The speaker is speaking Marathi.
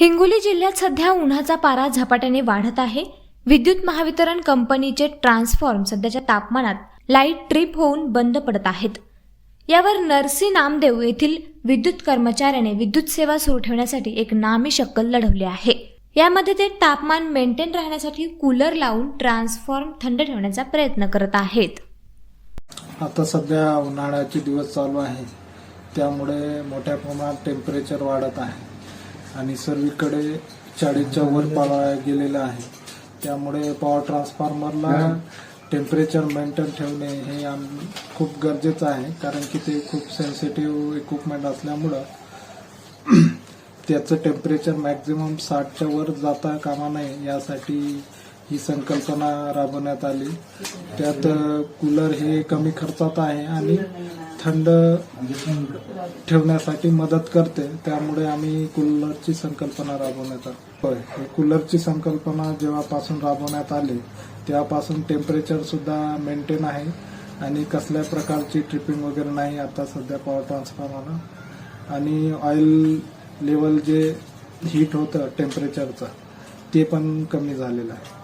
हिंगोली जिल्ह्यात सध्या उन्हाचा पारा झपाट्याने वाढत आहे. विद्युत महावितरण कंपनीचे ट्रान्सफॉर्म सध्याच्या तापमानात लाइट ट्रिप होऊन बंद पडत आहेत. यावर नरसी नामदेव येथील विद्युत कर्मचाऱ्याने विद्युत सेवा सुरू ठेवण्यासाठी एक नामी शक्कल लढवली आहे. यामध्ये ते तापमान मेंटेन राहण्यासाठी कूलर लावून ट्रान्सफॉर्म थंड ठेवण्याचा प्रयत्न करत आहेत. आता सध्या उन्हाळ्याचे दिवस चालू आहे. त्यामुळे मोठ्या प्रमाणात टेम्परेचर वाढत आहे. आणि सर्वीकडे चाळीसच्या वर पाळा गेलेला आहे. त्यामुळे पॉवर ट्रान्सफॉर्मरला टेम्परेचर मेंटेन ठेवणे हे आम खूप गरजेचं आहे. कारण की ते खूप सेन्सिटिव्ह इक्विपमेंट असल्यामुळं त्याचं टेम्परेचर मॅक्झिमम साठच्या वर जाता कामा नये यासाठी ही संकल्पना राबवण्यात आली. त्यात कूलर हे कमी खर्चात आहे आणि थंड ठेवण्यासाठी मदत करते. त्यामुळे आम्ही कूलरची संकल्पना राबवण्यात आली होय कूलरची संकल्पना जेव्हापासून राबवण्यात आली तेव्हापासून टेम्परेचर सुद्धा मेंटेन आहे आणि कसल्या प्रकारची ट्रिपिंग वगैरे नाही आता सध्या पॉवर ट्रान्सफॉर्मरला आणि ऑइल लेवल जे हीट होतं टेम्परेचरचं ते पण कमी झालेलं आहे.